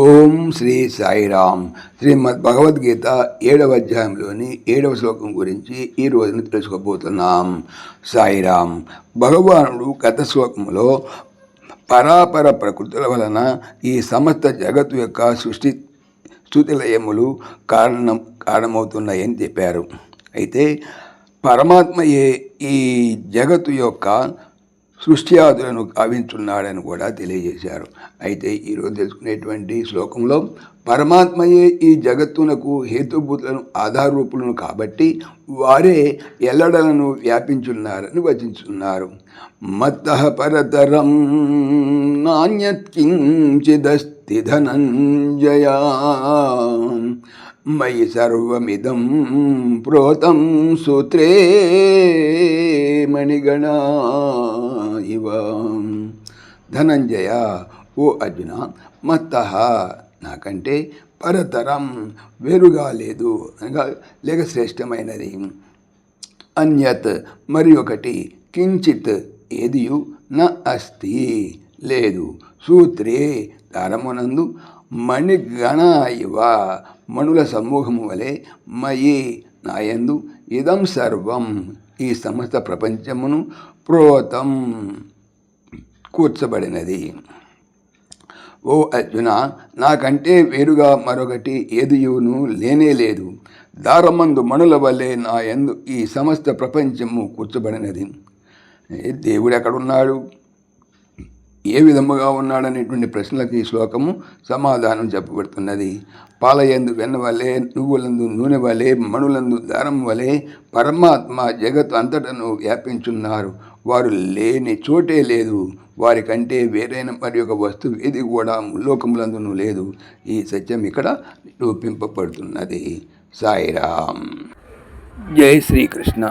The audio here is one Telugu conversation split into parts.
ఓం శ్రీ సాయిరామ్. శ్రీమద్ భగవద్గీత ఏడవ అధ్యాయంలోని ఏడవ శ్లోకం గురించి ఈ రోజున తెలుసుకోబోతున్నాం. సాయిరామ్ భగవానుడు గత శ్లోకంలో పరాపర ప్రకృతుల వలన ఈ సమస్త జగత్తు యొక్క సృష్టి స్థుతిలయములు కారణం కారణమవుతున్నాయని చెప్పారు. అయితే పరమాత్మయే ఈ జగత్తు యొక్క సృష్టి ఆదులను కావించున్నాడని కూడా తెలియజేశారు. అయితే ఈరోజు తెలుసుకునేటువంటి శ్లోకంలో పరమాత్మయే ఈ జగత్తునకు హేతుభూతులను ఆధారూపులను కాబట్టి వారే ఎల్లడలను వ్యాపించున్నారని వచించున్నారు. మత్త పరతరం నాణ్యత్ కించిదస్ ధనంజయా మయి సర్వమిదం ప్రోతం సూత్రే మణిగణ ఇవ ధనంజయ ఓ అర్జున మత్త నాకంటే పరతరం వేరుగా లేదు అనగా లేక శ్రేష్టమైనది. అన్యత్ మరి ఒకటి కించిత్ ఏదియు నా అస్తి. లేదు. సూత్రే దారమునందు మణిగణ ఇవ మణుల సమూహము వలె మయి నాయందు ఇదం సర్వం ఈ సమస్త ప్రపంచమును ప్రోతం కూర్చబడినది. ఓ అర్జున నాకంటే వేరుగా మరొకటి ఏదియును లేనే లేదు. దారమందు మణుల వల్లే నా యందు ఈ సమస్త ప్రపంచము కూర్చబడినది. దేవుడు ఎక్కడున్నాడు? ఏ విధముగా ఉన్నాడనేటువంటి ప్రశ్నలకు ఈ శ్లోకము సమాధానం చెప్పబడుతున్నది. పాలయందు వెన్న వలె నువ్వులందు నూనె వలె మణులందు దారం వలె పరమాత్మ జగత్ అంతటను వ్యాపించున్నారు. వారు లేని చోటే లేదు. వారికంటే వేరైన మరి ఒక వస్తువు ఏది కూడా లోకములందును లేదు. ఈ సత్యం ఇక్కడ నిరూపింపబడుతున్నది. సాయిరామ్. జై శ్రీకృష్ణ.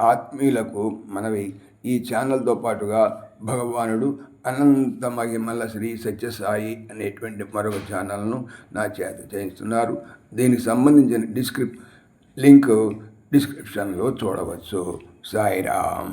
ఆత్మీయులకు మనవి. ఈ ఛానల్తో పాటుగా భగవానుడు అనంత మహిమల శ్రీ సత్యసాయి అనేటువంటి మరొక ఛానల్ను నా చేత చేయిస్తున్నారు. దీనికి సంబంధించిన డిస్క్రిప్ లింక్ డిస్క్రిప్షన్లో చూడవచ్చు. సాయిరామ్.